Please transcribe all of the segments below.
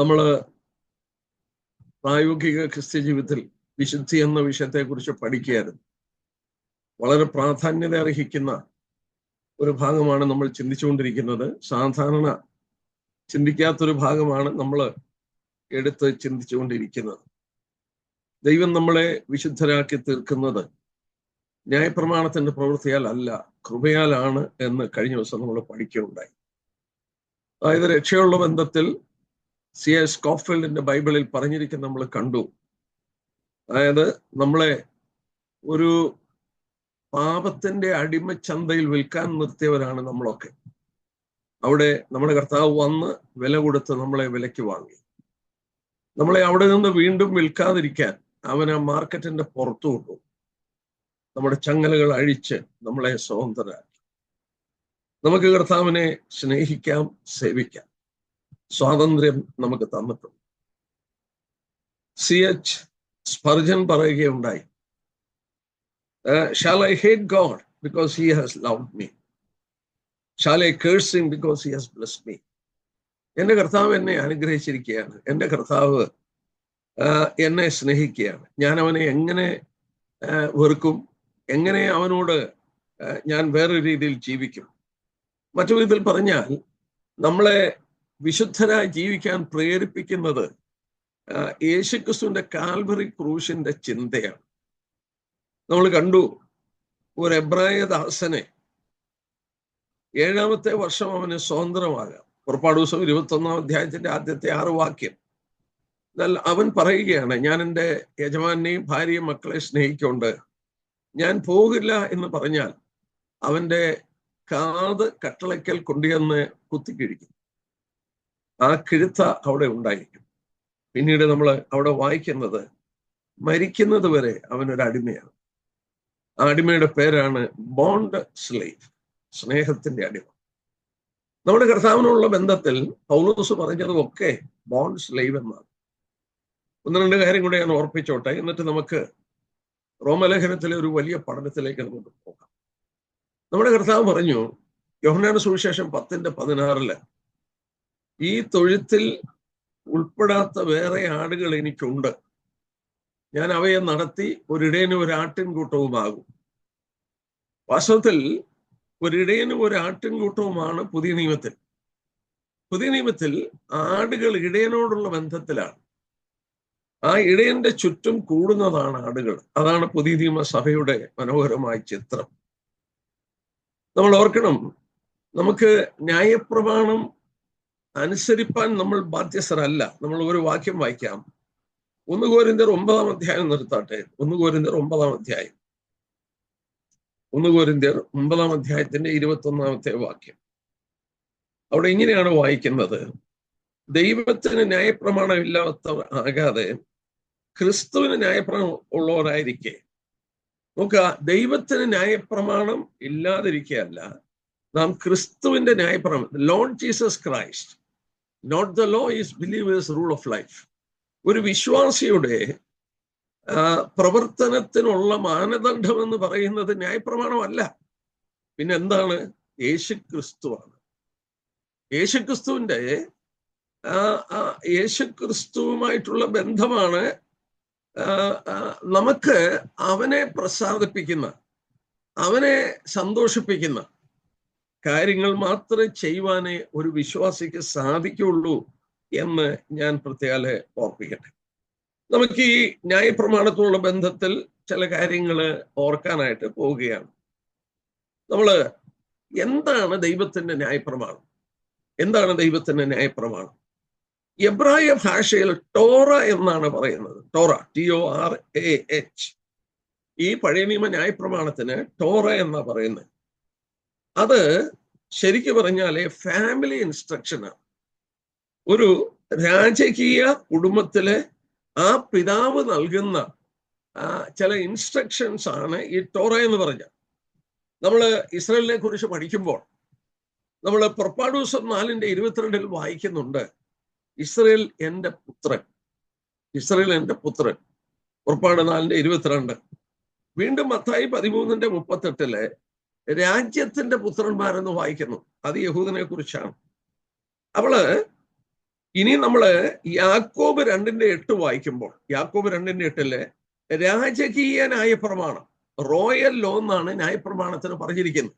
നമ്മൾ പ്രായോഗിക ക്രിസ്ത്യ ജീവിതത്തിൽ വിശുദ്ധി എന്ന വിഷയത്തെക്കുറിച്ച് പഠിക്കുകയായിരുന്നു. വളരെ പ്രാധാന്യത അർഹിക്കുന്ന ഒരു ഭാഗമാണ് നമ്മൾ ചിന്തിച്ചുകൊണ്ടിരിക്കുന്നത്. സാധാരണ ചിന്തിക്കാത്തൊരു ഭാഗമാണ് നമ്മൾ എടുത്ത് ചിന്തിച്ചുകൊണ്ടിരിക്കുന്നത്. ദൈവം നമ്മളെ വിശുദ്ധരാക്കി തീർക്കുന്നത് ന്യായപ്രമാണത്തിന്റെ പ്രവൃത്തിയാൽ അല്ല കൃപയാലാണ് എന്ന് കഴിഞ്ഞ ദിവസം നമ്മൾ പഠിക്കുകയുണ്ടായി. അതായത് രക്ഷയുള്ള ബന്ധത്തിൽ സി എസ് സ്കോഫീൽഡിന്റെ ബൈബിളിൽ പറഞ്ഞിരിക്കുന്ന നമ്മൾ കണ്ടു. അതായത് നമ്മളെ ഒരു പാപത്തിന്റെ അടിമ ചന്തയിൽ വിൽക്കാൻ നിർത്തിയവരാണ് നമ്മളൊക്കെ. അവിടെ നമ്മുടെ കർത്താവ് വന്ന് വില കൊടുത്ത് നമ്മളെ വിലയ്ക്ക് വാങ്ങി. നമ്മളെ അവിടെ നിന്ന് വീണ്ടും വിൽക്കാതിരിക്കാൻ അവൻ ആ മാർക്കറ്റിന്റെ പുറത്തു കൊണ്ടു നമ്മുടെ ചങ്ങലകൾ അഴിച്ച് നമ്മളെ സ്വതന്ത്രരാക്കി. നമുക്ക് കർത്താവിനെ സ്നേഹിക്കാം സേവിക്കാം. സ്വാതന്ത്ര്യം നമുക്ക് തന്നിട്ടുണ്ട്. സി എച്ച് സ്പർജൻ പറയുകയുണ്ടായി. Shall I hate God because he has love me shall I cursing because he has bless me എന്റെ കർത്താവ് എന്നെ അനുഗ്രഹിച്ചിരിക്കുകയാണ്. എന്റെ കർത്താവ് എന്നെ സ്നേഹിക്കുകയാണ്. ഞാൻ അവനെ എങ്ങനെ വെറുക്കും? എങ്ങനെ അവനോട് ഞാൻ വേറൊരു രീതിയിൽ ജീവിക്കും? മറ്റു വിധത്തിൽ പറഞ്ഞാൽ നമ്മളെ വിശുദ്ധരായി ജീവിക്കാൻ പ്രേരിപ്പിക്കുന്നത് യേശുക്രിസ്തുവിന്റെ കാൽവറി ക്രൂശിന്റെ ചിന്തയാണ്. നമ്മൾ കണ്ടു ഒരു എബ്രായ ദാസനെ ഏഴാമത്തെ വർഷം അവന് സ്വതന്ത്രമാകാം. പുറപ്പാട് ദിവസം ഇരുപത്തി ഒന്നാം അധ്യായത്തിന്റെ ആദ്യത്തെ ആറ് വാക്യം. എന്നാൽ അവൻ പറയുകയാണ് ഞാൻ എന്റെ യജമാനെയും ഭാര്യയും മക്കളെ സ്നേഹിക്കൊണ്ട് ഞാൻ പോകില്ല എന്ന് പറഞ്ഞാൽ അവന്റെ കാത് കട്ടളയ്ക്കൽ കൊണ്ടുവന്ന് കുത്തിക്കിഴിക്കും. ആ കിഴുത്ത അവിടെ ഉണ്ടായിരിക്കും. പിന്നീട് നമ്മൾ അവിടെ വായിക്കുന്നത് മരിക്കുന്നത് വരെ അവനൊരു അടിമയാണ്. ആ അടിമയുടെ പേരാണ് ബോണ്ട് സ്ലേവ് സ്നേഹത്തിന്റെ അടിമ. നമ്മുടെ കർത്താവിനുള്ള ബന്ധത്തിൽ പൗലോസ് പറഞ്ഞതുമൊക്കെ ബോണ്ട് സ്ലേവ് എന്നാണ്. ഒന്ന് രണ്ട് കാര്യം കൂടെ ഞാൻ ഓർപ്പിച്ചോട്ടെ എന്നിട്ട് നമുക്ക് റോമലേഖനത്തിലെ ഒരു വലിയ പഠനത്തിലേക്ക് നമുക്ക് പോകാം. നമ്മുടെ കർത്താവ് പറഞ്ഞു യോഹനാന സുവിശേഷം പത്തിന്റെ പതിനാറിൽ ഈ തൊഴുത്തിൽ ഉൾപ്പെടാത്ത വേറെ ആടുകൾ എനിക്കുണ്ട്. ഞാൻ അവയെ നടത്തി ഒരിടേനും ഒരു ആട്ടിൻകൂട്ടവുമാകും. വാസ്തവത്തിൽ ഒരിടയനും ഒരു ആട്ടിൻകൂട്ടവുമാണ് പുതിയ നിയമത്തിൽ. പുതിയ നിയമത്തിൽ ആടുകൾ ഇടയനോടുള്ള ബന്ധത്തിലാണ്. ആ ഇടയന്റെ ചുറ്റും കൂടുന്നതാണ് ആടുകൾ. അതാണ് പുതിയ നിയമസഭയുടെ മനോഹരമായ ചിത്രം. നമ്മൾ ഓർക്കണം നമുക്ക് ന്യായപ്രമാണം അനുസരിപ്പാൻ നമ്മൾ ബാധ്യസ്ഥരല്ല. നമ്മൾ ഒരു വാക്യം വായിക്കാം. ഒന്ന് കോരിന്തർ ഒമ്പതാം അധ്യായം നിർത്താട്ടെ. ഒന്ന് കോരിന്തർ ഒമ്പതാം അധ്യായം. ഒന്ന് കോരിന്തർ ഒമ്പതാം അധ്യായത്തിന്റെ ഇരുപത്തി ഒന്നാമത്തെ വാക്യം. അവിടെ ഇങ്ങനെയാണ് വായിക്കുന്നത്. ദൈവത്തിന് ന്യായപ്രമാണമില്ലാത്തവർ ആകാതെ ക്രിസ്തുവിന് ന്യായപ്രമാണം ഉള്ളവരായിരിക്കെ. നോക്കുക ദൈവത്തിന് ന്യായപ്രമാണം ഇല്ലാതിരിക്കുകയല്ല നാം ക്രിസ്തുവിന്റെ ന്യായപ്രമാണം loan Jesus Christ not the law is believers rule of life ഒരു വിശ്വാസിയുടെ പ്രവർത്തനത്തിനുള്ള മാനദണ്ഡം എന്ന് പറയുന്നത് ന്യായപ്രമാണമല്ല. പിന്നെ എന്താണ്? യേശുക്രിസ്തുവാണ്. യേശു ക്രിസ്തുവുമായിട്ടുള്ള ബന്ധമാണ് നമുക്ക് അവനെ പ്രസാദിപ്പിക്കുന്ന അവനെ സന്തോഷിപ്പിക്കുന്ന കാര്യങ്ങൾ മാത്രമേ ചെയ്യുവാനേ ഒരു വിശ്വാസിക്ക് സാധിക്കുള്ളൂ എന്ന് ഞാൻ പ്രത്യേക ഓർപ്പിക്കട്ടെ. നമുക്ക് ഈ ന്യായപ്രമാണത്തോടുള്ള ബന്ധത്തിൽ ചില കാര്യങ്ങൾ ഓർക്കാനായിട്ട് പോവുകയാണ്. നമ്മൾ എന്താണ് ദൈവത്തിന്റെ ന്യായപ്രമാണം? എന്താണ് ദൈവത്തിന്റെ ന്യായപ്രമാണം? എബ്രായ ഭാഷയിൽ ടോറ എന്നാണ് പറയുന്നത്. Torah T O R A H ഈ പഴയ നിയമ ന്യായപ്രമാണത്തിന് ടോറ എന്നാ പറയുന്നത്. അത് ശരിക്കു പറഞ്ഞാൽ ഫാമിലി ഇൻസ്ട്രക്ഷനാണ് ഒരു രാജകീയ കുടുംബത്തിലെ ആ പിതാവ് നൽകുന്ന ചില ഇൻസ്ട്രക്ഷൻസ് ആണ് ഈ ടോറ എന്ന് പറഞ്ഞ. നമ്മൾ ഇസ്രയേലിനെ കുറിച്ച് പഠിക്കുമ്പോൾ നമ്മൾ പുറപ്പാടൂസം നാലിന്റെ ഇരുപത്തിരണ്ടിൽ വായിക്കുന്നുണ്ട് ഇസ്രയേൽ എന്റെ പുത്രൻ ഇസ്രയേൽ എന്റെ പുത്രൻ. പുറപ്പാട് നാലിന്റെ ഇരുപത്തിരണ്ട്. വീണ്ടും മത്തായി പതിമൂന്നിന്റെ മുപ്പത്തെട്ടിൽ രാജ്യത്തിന്റെ പുത്രന്മാരെന്ന് വായിക്കുന്നു. അത് യഹൂദനെ കുറിച്ചാണ്. അവൾ ഇനി നമ്മൾ യാക്കോബ് രണ്ടിന്റെ എട്ട് വായിക്കുമ്പോൾ യാക്കോബ് രണ്ടിന്റെ എട്ടിൽ രാജകീയ ന്യായപ്രമാണം റോയൽ ലോ എന്നാണ് ന്യായപ്രമാണത്തിന് പറഞ്ഞിരിക്കുന്നത്.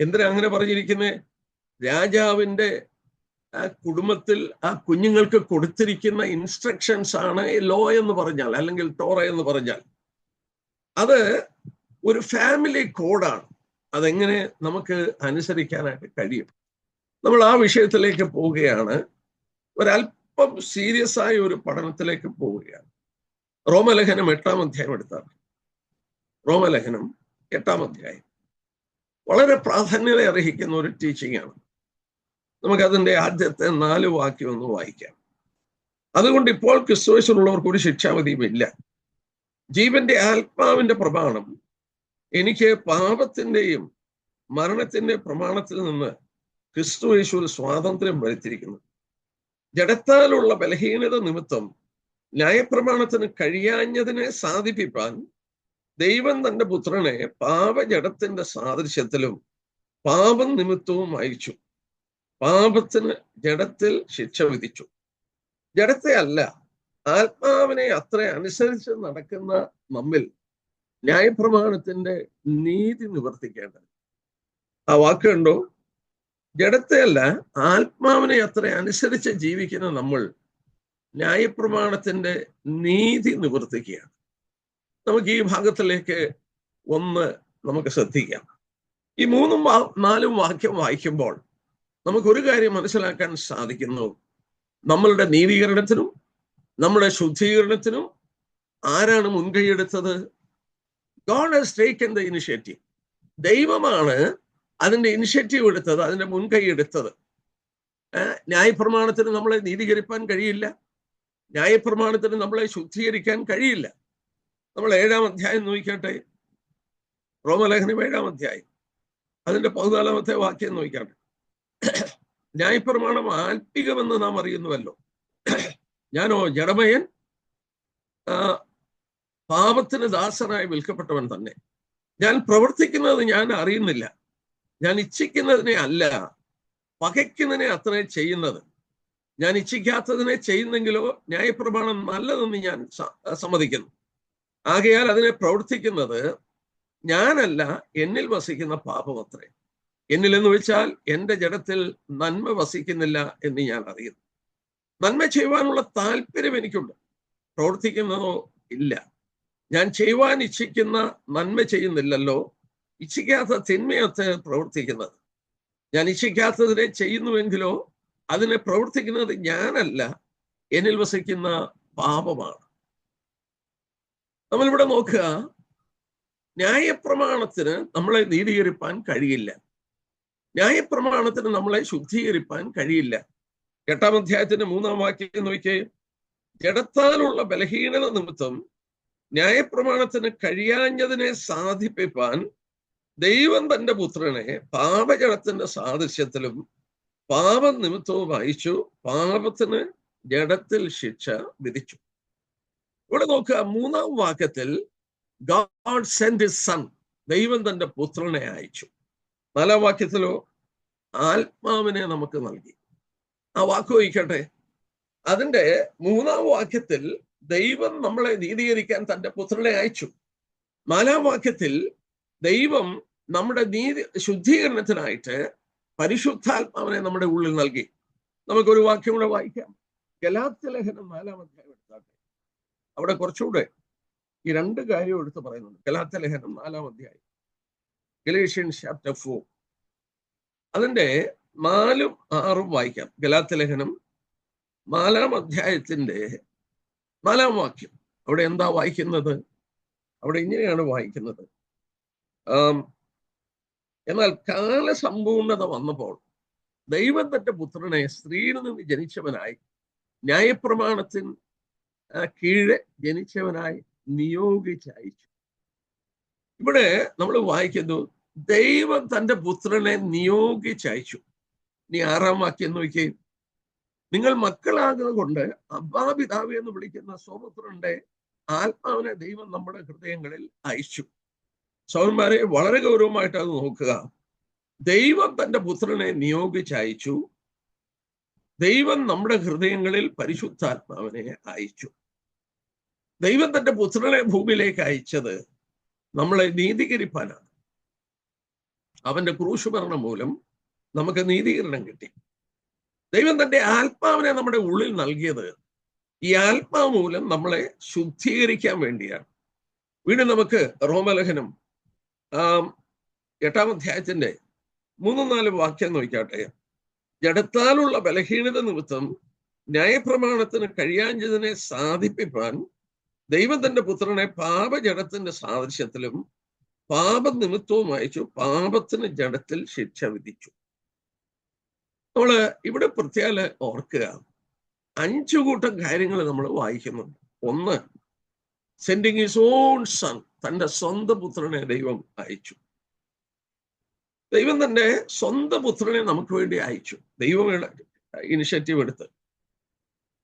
എന്തിനാ അങ്ങനെ പറഞ്ഞിരിക്കുന്നത് രാജാവിന്റെ ആ കുടുംബത്തിൽ ആ കുഞ്ഞുങ്ങൾക്ക് കൊടുത്തിരിക്കുന്ന ഇൻസ്ട്രക്ഷൻസ് ആണ് ലോ എന്ന് പറഞ്ഞാൽ അല്ലെങ്കിൽ ടോറ എന്ന് പറഞ്ഞാൽ. അത് ഒരു ഫാമിലി കോഡാണ് അതെങ്ങനെ നമുക്ക് അനുസരിക്കാനായിട്ട് കഴിയും? നമ്മൾ ആ വിഷയത്തിലേക്ക് പോവുകയാണ്. ഒരല്പം സീരിയസ് ആയ ഒരു പഠനത്തിലേക്ക് പോവുകയാണ്. റോമലേഖനം എട്ടാം അധ്യായം എടുത്താൽ റോമലേഖനം എട്ടാം അധ്യായം. വളരെ പ്രാധാന്യത അർഹിക്കുന്ന ഒരു ടീച്ചിങ് ആണ്. നമുക്കതിന്റെ ആദ്യത്തെ നാല് വാക്യം ഒന്ന് വായിക്കാം. അതുകൊണ്ട് ഇപ്പോൾ ക്രിസ്തുവശുള്ളവർക്ക് ഒരു ശിക്ഷാവധിയും ഇല്ല ജീവന്റെ ആത്മാവിന്റെ പ്രമാണം എനിക്ക് പാപത്തിന്റെയും മരണത്തിന്റെ പ്രമാണത്തിൽ നിന്ന് ക്രിസ്തു യേശു ഒരു സ്വാതന്ത്ര്യം വരുത്തിയിരിക്കുന്നു. ജഡത്താലുള്ള ബലഹീനത നിമിത്തം ന്യായപ്രമാണത്തിന് കഴിയാഞ്ഞതിനെ സാധിപ്പിപ്പാൻ ദൈവം തന്റെ പുത്രനെ പാപജടത്തിന്റെ സാദൃശ്യത്തിലും പാപം നിമിത്തവും അയച്ചു. പാപത്തിന് ജഡത്തിൽ ശിക്ഷ വിധിച്ചു. ജഡത്തെ അല്ല ആത്മാവിനെ അത്ര അനുസരിച്ച് നടക്കുന്ന നമ്മിൽ ന്യായപ്രമാണത്തിന്റെ നീതി നിവർത്തിക്കേണ്ടത്. ആ വാക്കുണ്ടോ ജഡത്തെ അല്ല ആത്മാവിനെ അത്ര അനുസരിച്ച് ജീവിക്കുന്ന നമ്മൾ ന്യായപ്രമാണത്തിന്റെ നീതി നിവർത്തിക്കുകയാണ്. നമുക്ക് ഈ ഭാഗത്തിലേക്ക് ഒന്ന് നമുക്ക് ശ്രദ്ധിക്കാം. ഈ മൂന്നും നാലും വാക്യം വായിക്കുമ്പോൾ നമുക്ക് ഒരു കാര്യം മനസ്സിലാക്കാൻ സാധിക്കുന്നു. നമ്മളുടെ നീതീകരണത്തിനും നമ്മുടെ ശുദ്ധീകരണത്തിനും ആരാണ് മുൻകൈയെടുത്തത് God has taken the initiative ദൈവമാണ് അതിന്റെ ഇനിഷ്യേറ്റീവ് എടുത്തത് അതിന്റെ മുൻകൈ എടുത്തത്. ന്യായപ്രമാണത്തിന് നമ്മളെ നീതീകരിപ്പാൻ കഴിയില്ല. ന്യായപ്രമാണത്തിന് നമ്മളെ ശുദ്ധീകരിക്കാൻ കഴിയില്ല. നമ്മൾ ഏഴാം അധ്യായം നോക്കിക്കട്ടെ. റോമലേഖനം ഏഴാം അധ്യായം. അതിന്റെ പതിനാലാമത്തെ വാക്യം നോക്കിക്കട്ടെ. ന്യായപ്രമാണം ആത്മികമെന്ന് നാം അറിയുന്നുവല്ലോ. ഞാനോ ജഡമയൻ പാപത്തിന് ദാസനായി വിൽക്കപ്പെട്ടവൻ തന്നെ. ഞാൻ പ്രവർത്തിക്കുന്നത് ഞാൻ അറിയുന്നില്ല. ഞാൻ ഇച്ഛിക്കുന്നതിനെ അല്ല പകയ്ക്കുന്നതിനെ അത്ര ചെയ്യുന്നത്. ഞാൻ ഇച്ഛിക്കാത്തതിനെ ചെയ്യുന്നെങ്കിലോ ന്യായപ്രമാണം നല്ലതെന്ന് ഞാൻ സമ്മതിക്കുന്നു. ആകയാൽ അതിനെ പ്രവർത്തിക്കുന്നത് ഞാനല്ല എന്നിൽ വസിക്കുന്ന പാപം അത്രേ എന്നിൽ എന്ന് വെച്ചാൽ എന്റെ ജഡത്തിൽ നന്മ വസിക്കുന്നില്ല എന്ന് ഞാൻ അറിയുന്നു. നന്മ ചെയ്യുവാനുള്ള താല്പര്യം എനിക്കുണ്ട്. പ്രവർത്തിക്കുന്നതോ ഇല്ല. ഞാൻ ചെയ്യുവാൻ ഇച്ഛിക്കുന്ന നന്മ ചെയ്യുന്നില്ലല്ലോ. ഇച്ഛിക്കാത്ത തിന്മയത്ത് പ്രവർത്തിക്കുന്നത്. ഞാൻ ഇച്ഛിക്കാത്തതിനെ ചെയ്യുന്നുവെങ്കിലോ അതിനെ പ്രവർത്തിക്കുന്നത് ഞാനല്ല. എന്നിൽ വസിക്കുന്ന പാപമാണ്. നമ്മളിവിടെ നോക്കുക. ന്യായപ്രമാണത്തിന് നമ്മളെ നീതീകരിപ്പാൻ കഴിയില്ല. ന്യായപ്രമാണത്തിന് നമ്മളെ ശുദ്ധീകരിപ്പാൻ കഴിയില്ല. എട്ടാം അധ്യായത്തിന്റെ മൂന്നാം വാക്യം നോക്കിയേ. ജഡത്താലുള്ള ബലഹീനത നിമിത്തം ന്യായപ്രമാണത്തിന് കഴിയാഞ്ഞതിനെ സാധിപ്പിപ്പാൻ ദൈവം തന്റെ പുത്രനെ പാപജടത്തിന്റെ സാദൃശ്യത്തിലും പാപം നിമിത്തവും വായിച്ചു പാപത്തിന് ജഡത്തിൽ ശിക്ഷ വിധിച്ചു. ഇവിടെ നോക്കുക മൂന്നാം വാക്യത്തിൽ ഗാഡ് സെൻഡ് സൺ ദൈവം തന്റെ പുത്രനെ അയച്ചു. നാലാം വാക്യത്തിലോ ആത്മാവിനെ നമുക്ക് നൽകി. ആ വാക്ക് വഹിക്കട്ടെ. അതിന്റെ മൂന്നാം വാക്യത്തിൽ ദൈവം നമ്മളെ നീതീകരിക്കാൻ തന്റെ പുത്രനെ അയച്ചു. നാലാം വാക്യത്തിൽ ദൈവം നമ്മുടെ നീതി ശുദ്ധീകരണത്തിനായിട്ട് പരിശുദ്ധാത്മാവിനെ നമ്മുടെ ഉള്ളിൽ നൽകി. നമുക്കൊരു വാക്യം കൂടെ വായിക്കാം. ഗലാത്യ ലേഖനം നാലാം അധ്യായം എടുത്താട്ടെ. അവിടെ കുറച്ചുകൂടെ ഈ രണ്ട് കാര്യം എടുത്ത് പറയുന്നുണ്ട്. ഗലാത്യ ലേഖനം നാലാം അധ്യായം. ഗലേഷ്യൻ ചാപ്റ്റർ ഫോർ അതിന്റെ നാലും ആറും വായിക്കാം. ഗലാത്യ ലേഖനം നാലാം അധ്യായത്തിന്റെ നാലാം വാക്യം. അവിടെ എന്താ വായിക്കുന്നത്? അവിടെ ഇങ്ങനെയാണ് വായിക്കുന്നത്. എന്നാൽ കാലസമ്പൂർണത വന്നപ്പോൾ ദൈവം തന്റെ പുത്രനെ സ്ത്രീയിൽ നിന്ന് ജനിച്ചവനായി ന്യായപ്രമാണത്തിൻ കീഴെ ജനിച്ചവനായി നിയോഗിച്ചയച്ചു ഇവിടെ നമ്മൾ വായിക്കുന്നു ദൈവം തന്റെ പുത്രനെ നിയോഗിച്ചയച്ചു നീ ആറാം വാക്യം നോക്കി നിങ്ങൾ മക്കളാകുന്നത് കൊണ്ട് അബ്ബാപിതാവ് എന്ന് വിളിക്കുന്ന സ്വപുത്രന്റെ ആത്മാവിനെ ദൈവം നമ്മുടെ ഹൃദയങ്ങളിൽ അയച്ചു. സൗന്മാരെ വളരെ ഗൗരവമായിട്ട് അത് നോക്കുക. ദൈവം തന്റെ പുത്രനെ നിയോഗിച്ചയച്ചു. ദൈവം നമ്മുടെ ഹൃദയങ്ങളിൽ പരിശുദ്ധാത്മാവിനെ അയച്ചു. ദൈവം തന്റെ പുത്രനെ ഭൂമിയിലേക്ക് അയച്ചത് നമ്മളെ നീതീകരിപ്പാനാണ്. അവന്റെ ക്രൂശുമരണം മൂലം നമുക്ക് നീതീകരണം കിട്ടി. ദൈവം തന്റെ ആത്മാവിനെ നമ്മുടെ ഉള്ളിൽ നൽകിയത് ഈ ആത്മാവ് മൂലം നമ്മളെ ശുദ്ധീകരിക്കാൻ വേണ്ടിയാണ്. വീണ്ടും നമുക്ക് റോമലേഖനം എട്ടാം അധ്യായത്തിന്റെ മൂന്നും നാലും വാക്യം നോക്കാട്ടെ ജഡത്താലുള്ള ബലഹീനത നിമിത്തം ന്യായപ്രമാണത്തിന് കഴിയാഞ്ഞതിനെ സാധിപ്പിപ്പാൻ ദൈവം തന്റെ പുത്രനെ പാപജടത്തിന്റെ സാദൃശ്യത്തിലും പാപനിമിത്തവും അയച്ചു പാപത്തിന് ജഡത്തിൽ ശിക്ഷ വിധിച്ചു. നമ്മൾ ഇവിടെ പ്രത്യേക ഓർക്കുക. അഞ്ചു കൂട്ടം കാര്യങ്ങൾ നമ്മൾ വായിക്കുന്നുണ്ട്. ഒന്ന് സെൻഡിങ് ഈസ് ഓൺ സൺ തന്റെ സ്വന്തം പുത്രനെ ദൈവം അയച്ചു. ദൈവം തന്റെ സ്വന്തം പുത്രനെ നമുക്ക് വേണ്ടി അയച്ചു. ദൈവം ഇനിഷ്യേറ്റീവ് എടുത്ത്.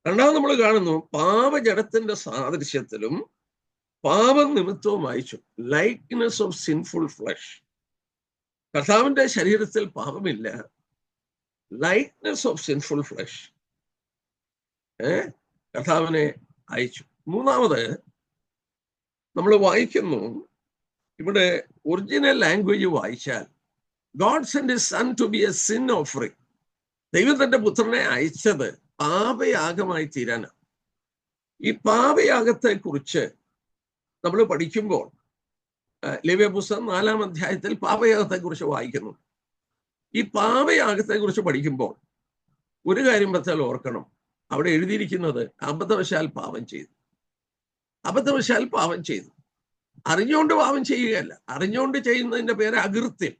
രണ്ടാമത് നമ്മൾ കാണുന്നു പാപജടത്തിന്റെ സാദൃശ്യത്തിലും പാപം നിമിത്തവും അയച്ചു. ലൈക്ക്നെസ് ഓഫ് സിൻഫുൾ ഫ്ലഷ് കർത്താവിന്റെ ശരീരത്തിൽ പാപമില്ല. ലൈക്ക്നെസ് ഓഫ് സിൻഫുൾ ഫ്ലഷ് ഏ? കഥാവിനെ അയച്ചു. മൂന്നാമത് നമ്മൾ വായിക്കുന്നു ഇവിടെ ഒറിജിനൽ ലാംഗ്വേജ് വായിച്ചാൽ God send son to be a sin offering ദൈവം തന്റെ പുത്രനെ അയച്ചത് പാപയാഗമായി തീരാനാണ്. ഈ പാപയാഗത്തെ കുറിച്ച് നമ്മൾ പഠിക്കുമ്പോൾ ലിവ്യ പുസ്തകം നാലാം അധ്യായത്തിൽ പാപയാഗത്തെ കുറിച്ച് വായിക്കുന്നു. ഈ പാപയാഗത്തെ കുറിച്ച് പഠിക്കുമ്പോൾ ഒരു കാര്യം വെച്ചാൽ ഓർക്കണം. അവിടെ എഴുതിയിരിക്കുന്നത് അബദ്ധവശാൽ പാപം ചെയ്തു. അബദ്ധവശാൽ പാപം ചെയ്തു. അറിഞ്ഞുകൊണ്ട് പാപം ചെയ്യുകയല്ല. അറിഞ്ഞുകൊണ്ട് ചെയ്യുന്നതിന്റെ പേര് അകൃത്യം.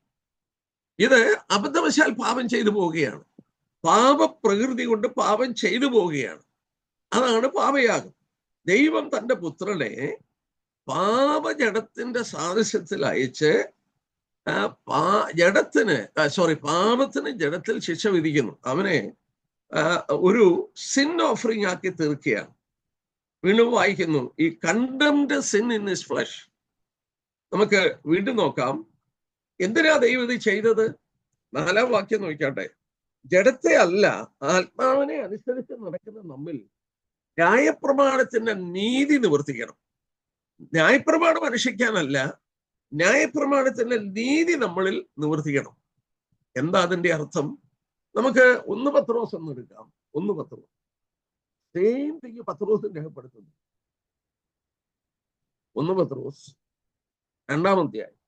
ഇത് അബദ്ധവശാൽ പാപം ചെയ്തു പോവുകയാണ്. പാപപ്രകൃതി കൊണ്ട് പാപം ചെയ്തു പോവുകയാണ്. അതാണ് പാപയാഗം. ദൈവം തന്റെ പുത്രനെ പാപജടത്തിന്റെ സാദൃശ്യത്തിൽ അയച്ച് പാ ജഡത്തിന് സോറി പാപത്തിന് ജഡത്തിൽ ശിക്ഷ വിധിക്കുന്നു. അവനെ ഒരു സിൻ ഓഫറിംഗ് ആക്കി തീർക്കുകയാണ്. വീണ്ടും വായിക്കുന്നു ഈ condemned sin in his flesh നമുക്ക് വീണ്ടും നോക്കാം. എന്തിനാ ദൈവം ഇത് ചെയ്തത്? നാലാം വാക്യം നോക്കട്ടെ ജഡത്തെ അല്ല ആത്മാവിനെ അനുസരിച്ച് നടക്കുന്ന നമ്മിൽ ന്യായപ്രമാണത്തിന്റെ നീതി നിവർത്തിക്കണം. ന്യായപ്രമാണം അനുഷ്ഠിക്കാനല്ല ന്യായപ്രമാണത്തിന്റെ നീതി നമ്മളിൽ നിവർത്തിക്കണം. എന്താ അതിന്റെ അർത്ഥം? നമുക്ക് ഒന്ന് പത്രോസ് ഒന്ന് എടുക്കാം. ഒന്ന് പത്രോസ്. സെയിം തിങ് പത്രോസ് രേഖപ്പെടുത്തുന്നു ഒന്ന് പത്രോസ്. രണ്ടാമധ്യായം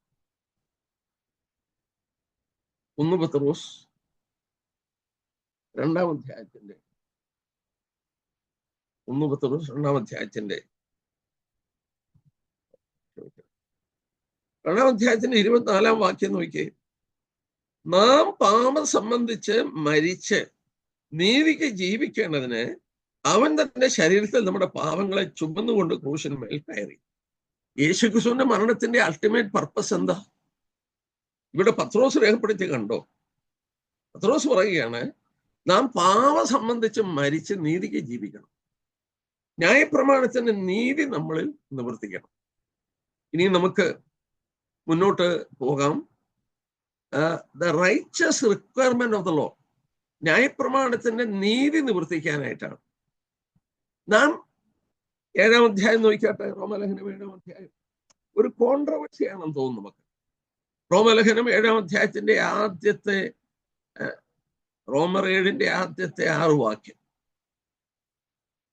ഒന്ന് പത്രോസ്. രണ്ടാം അധ്യായത്തിന്റെ ഒന്ന് പത്രോസ് രണ്ടാം അധ്യായത്തിന്റെ രണ്ടാം അധ്യായത്തിന്റെ ഇരുപത്തിനാലാം വാക്യം നോക്കിയേ. നാം പാപം സംബന്ധിച്ച് മരിച്ച് നീതിക്ക് ജീവിക്കേണ്ടതിന് അവൻ തന്റെ ശരീരത്തിൽ നമ്മുടെ പാവങ്ങളെ ചുമന്നുകൊണ്ട് ക്രൂശന് മേൽ കയറി. യേശുക്രിസ്തുവിന്റെ മരണത്തിന്റെ അൾട്ടിമേറ്റ് പർപ്പസ് എന്താ? ഇവിടെ പത്രോസ് രേഖപ്പെടുത്തി കണ്ടോ? പത്രോസ് പറയുകയാണ് നാം പാവ സംബന്ധിച്ച് മരിച്ച് നീതിക്ക് ജീവിക്കണം. ന്യായപ്രമാണത്തിന്റെ നീതി നമ്മളിൽ നിവർത്തിക്കണം. ഇനി നമുക്ക് മുന്നോട്ട് പോകാം. The righteous requirement of the law ന്യായപ്രമാണത്തിന്റെ നീതി നിവർത്തിക്കാനായിട്ടാണ്. നാം ഏഴാം അധ്യായം നോക്കിയാട്ടെ റോമലേഖനം ഏഴാം അധ്യായം. ഒരു കോൺട്രവേഴ്സിയാണെന്ന് തോന്നുന്നു നമുക്ക്. റോമലേഖനം ഏഴാം അധ്യായത്തിന്റെ ആദ്യത്തെ റോമർ ഏഴിന്റെ ആദ്യത്തെ ആറ് വാക്യം.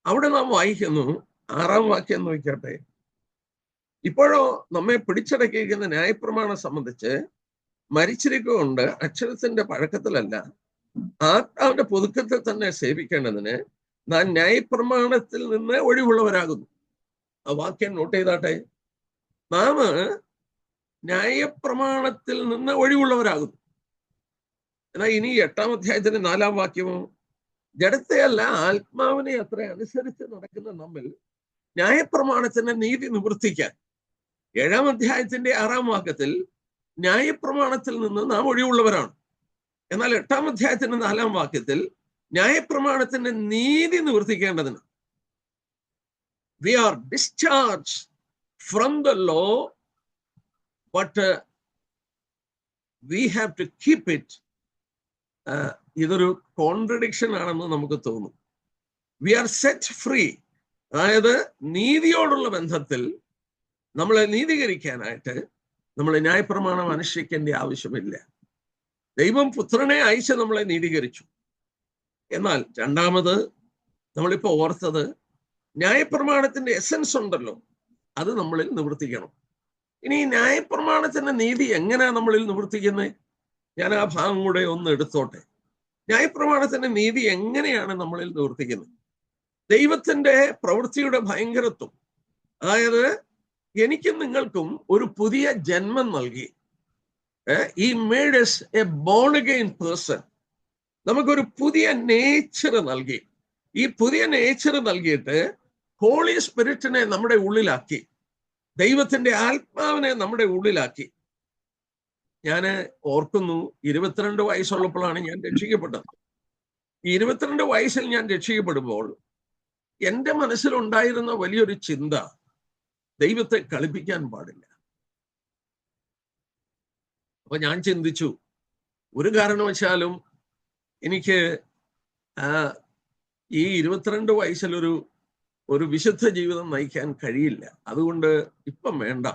അവിടെ നാം വായിക്കുന്നു ആറാം വാക്യം നോക്കിയാട്ടെ ഇപ്പോഴോ നമ്മെ പിടിച്ചടക്കിയിരിക്കുന്ന ന്യായപ്രമാണം സംബന്ധിച്ച് മരിച്ചിരിക്കൊണ്ട് അക്ഷരത്തിന്റെ പഴക്കത്തിലല്ല. ആത്മാവിന്റെ പുതുക്കത്തെ തന്നെ സേവിക്കേണ്ടതിന് നാം ന്യായപ്രമാണത്തിൽ നിന്ന് ഒഴിവുള്ളവരാകുന്നു. ആ വാക്യം നോട്ട് ചെയ്താട്ടെ. നാം ന്യായപ്രമാണത്തിൽ നിന്ന് ഒഴിവുള്ളവരാകുന്നു. എന്നാൽ ഇനി എട്ടാം അധ്യായത്തിന്റെ നാലാം വാക്യമോ? ജഡത്തെയല്ല ആത്മാവിനെ അത്ര അനുസരിച്ച് നടക്കുന്ന നമ്മൾ ന്യായപ്രമാണത്തിന്റെ നീതി നിവർത്തിക്കാൻ ഏഴാം അധ്യായത്തിന്റെ ആറാം വാക്യത്തിൽ ന്യായപ്രമാണത്തിൽ നിന്ന് നാം ഒഴിവുള്ളവരാണ്. എന്നാൽ എട്ടാം അധ്യായത്തിന്റെ നാലാം വാക്യത്തിൽ ന്യായപ്രമാണത്തിന്റെ നീതി നിവർത്തിക്കേണ്ടതിന് we are discharge from the law but we have to keep it ഇതൊരു കോൺട്രഡിക്ഷൻ ആണെന്ന് നമുക്ക് തോന്നും. വി ആർ സെറ്റ് ഫ്രീ അതായത് നീതിയോടുള്ള ബന്ധത്തിൽ നമ്മളെ നീതീകരിക്കാനായിട്ട് നമ്മൾ ന്യായപ്രമാണം അനുഷ്ഠിക്കേണ്ട ആവശ്യമില്ല. ദൈവം പുത്രനെ അയച്ച് നമ്മളെ നീതീകരിച്ചു. എന്നാൽ രണ്ടാമത് നമ്മളിപ്പോ ഓർത്തത് ന്യായപ്രമാണത്തിന്റെ എസൻസ് ഉണ്ടല്ലോ അത് നമ്മളിൽ നിവർത്തിക്കണം. ഇനി ന്യായപ്രമാണത്തിന്റെ നീതി എങ്ങനെയാ നമ്മളിൽ നിവർത്തിക്കുന്നത് ഞാൻ ആ ഭാഗം കൂടെ ഒന്ന് എടുത്തോട്ടെ. ന്യായപ്രമാണത്തിന്റെ നീതി എങ്ങനെയാണ് നമ്മളിൽ നിവർത്തിക്കുന്നത് ദൈവത്തിന്റെ പ്രവൃത്തിയുടെ ഭയങ്കരത്വം. അതായത് എനിക്കും നിങ്ങൾക്കും ഒരു പുതിയ ജന്മം നൽകി. ഈ made a born again person നമുക്കൊരു പുതിയ നേച്ചർ നൽകി. ഈ പുതിയ നേച്ചർ നൽകിയിട്ട് ഹോളി സ്പിരിറ്റിനെ നമ്മുടെ ഉള്ളിലാക്കി. ദൈവത്തിന്റെ ആത്മാവിനെ നമ്മുടെ ഉള്ളിലാക്കി. ഞാൻ ഓർക്കുന്നു ഇരുപത്തിരണ്ട് വയസ്സുള്ളപ്പോഴാണ് ഞാൻ രക്ഷിക്കപ്പെട്ടത്. ഈ ഇരുപത്തിരണ്ട് വയസ്സിൽ ഞാൻ രക്ഷിക്കപ്പെടുമ്പോൾ എന്റെ മനസ്സിലുണ്ടായിരുന്ന വലിയൊരു ചിന്ത ദൈവത്തെ കളിപ്പിക്കാൻ പാടില്ല. അപ്പൊ ഞാൻ ചിന്തിച്ചു ഒരു കാരണവശാലും എനിക്ക് ഈ ഇരുപത്തിരണ്ട് വയസ്സിലൊരു ഒരു വിശുദ്ധ ജീവിതം നയിക്കാൻ കഴിയില്ല. അതുകൊണ്ട് ഇപ്പം വേണ്ട.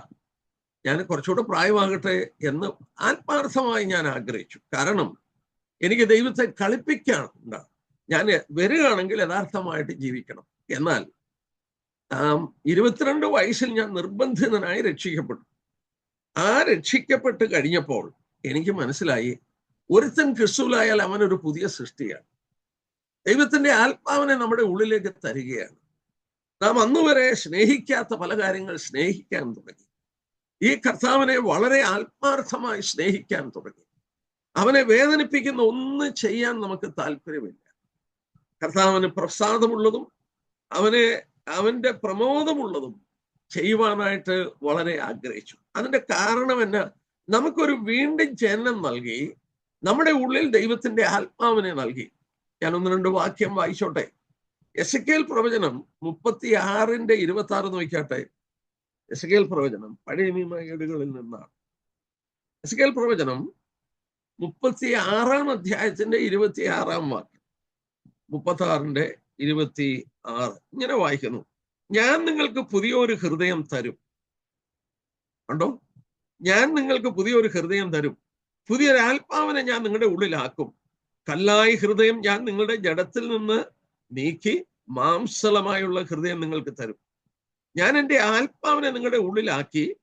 ഞാൻ കുറച്ചുകൂടെ പ്രായമാകട്ടെ എന്ന് ആത്മാർത്ഥമായി ഞാൻ ആഗ്രഹിച്ചു. കാരണം എനിക്ക് ദൈവത്തെ കളിപ്പിക്കാനുണ്ട് ഞാൻ വരികയാണെങ്കിൽ യഥാർത്ഥമായിട്ട് ജീവിക്കണം. എന്നാൽ ഇരുപത്തിരണ്ട് വയസ്സിൽ ഞാൻ നിർബന്ധിതനായി രക്ഷിക്കപ്പെട്ടു. ആ രക്ഷിക്കപ്പെട്ട് കഴിഞ്ഞപ്പോൾ എനിക്ക് മനസ്സിലായി ഒരുത്തൻ ക്രിസ്തുവിലായാൽ അവനൊരു പുതിയ സൃഷ്ടിയാണ്. ദൈവത്തിന്റെ ആത്മാവിനെ നമ്മുടെ ഉള്ളിലേക്ക് തരികയാണ്. നാം അന്നുവരെ സ്നേഹിക്കാത്ത പല കാര്യങ്ങൾ സ്നേഹിക്കാൻ തുടങ്ങി. ഈ കർത്താവിനെ വളരെ ആത്മാർത്ഥമായി സ്നേഹിക്കാൻ തുടങ്ങി. അവനെ വേദനിപ്പിക്കുന്ന ഒന്നും ചെയ്യാൻ നമുക്ക് താല്പര്യമില്ല. കർത്താവിന് പ്രസാദമുള്ളതും അവനെ അവന്റെ പ്രമോദമുള്ളതും ചെയ്യുവാനായിട്ട് വളരെ ആഗ്രഹിച്ചു. അതിന്റെ കാരണം എന്നാ നമുക്കൊരു വീണ്ടും ജനനം നൽകി നമ്മുടെ ഉള്ളിൽ ദൈവത്തിന്റെ ആത്മാവിനെ നൽകി. ഞാൻ ഒന്ന് രണ്ട് വാക്യം വായിച്ചോട്ടെ. എസ് കെൽ പ്രവചനം മുപ്പത്തി ആറിന്റെ ഇരുപത്തി ആറ് നോക്കിയാട്ടെ എസ് കെൽ പ്രവചനം പഴയ നിയമകളിൽ നിന്നാണ്. എസ് കെൽ പ്രവചനം മുപ്പത്തി ആറാം അധ്യായത്തിന്റെ ഇരുപത്തി ആറാം വാക്യം മുപ്പത്തി ആറിന്റെ ഇരുപത്തി ആറ് ഇങ്ങനെ വായിക്കുന്നു. ഞാൻ നിങ്ങൾക്ക് പുതിയൊരു ഹൃദയം തരും. കണ്ടോ? ഞാൻ നിങ്ങൾക്ക് പുതിയൊരു ഹൃദയം തരും. പുതിയൊരു ആത്മാവിനെ ഞാൻ നിങ്ങളുടെ ഉള്ളിലാക്കും. കല്ലായി ഹൃദയം ഞാൻ നിങ്ങളുടെ ജഡത്തിൽ നിന്ന് നീക്കി മാംസളമായുള്ള ഹൃദയം നിങ്ങൾക്ക് തരും. ഞാൻ എന്റെ ആത്മാവിനെ നിങ്ങളുടെ ഉള്ളിലാക്കി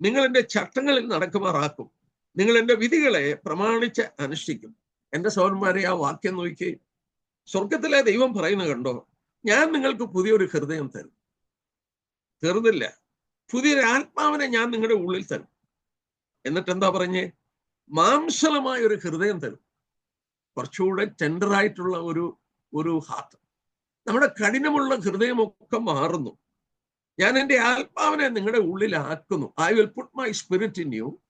നിങ്ങൾ എന്റെ ചട്ടങ്ങളിൽ നടക്കുമാറാക്കും. നിങ്ങൾ എന്റെ വിധികളെ പ്രമാണിച്ച് അനുഷ്ഠിക്കും. എന്റെ സൗരന്മാരെ ആ വാക്യം നോക്കി സ്വർഗത്തിലെ ദൈവം പറയുന്ന കണ്ടോ ഞാൻ നിങ്ങൾക്ക് പുതിയൊരു ഹൃദയം തരും. തീർന്നില്ല. പുതിയൊരു ആത്മാവിനെ ഞാൻ നിങ്ങളുടെ ഉള്ളിൽ തരും. എന്നിട്ട് എന്താ പറഞ്ഞേ? മാംസലമായ ഒരു ഹൃദയം തരും. കുറച്ചുകൂടെ ടെൻഡറായിട്ടുള്ള ഒരു ഒരു ഹാർട്ട് നമ്മുടെ കഠിനമുള്ള ഹൃദയമൊക്കെ മാറുന്നു. ഞാൻ എന്റെ ആത്മാവിനെ നിങ്ങളുടെ ഉള്ളിൽ ആക്കുന്നു. I will put my spirit in you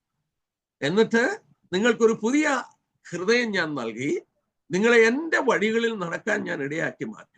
എന്നിട്ട് നിങ്ങൾക്കൊരു പുതിയ ഹൃദയം ഞാൻ നൽകി. നിങ്ങളെ എന്റെ വഴികളിൽ നടക്കാൻ ഞാൻ ഇടയാക്കി മാറ്റും.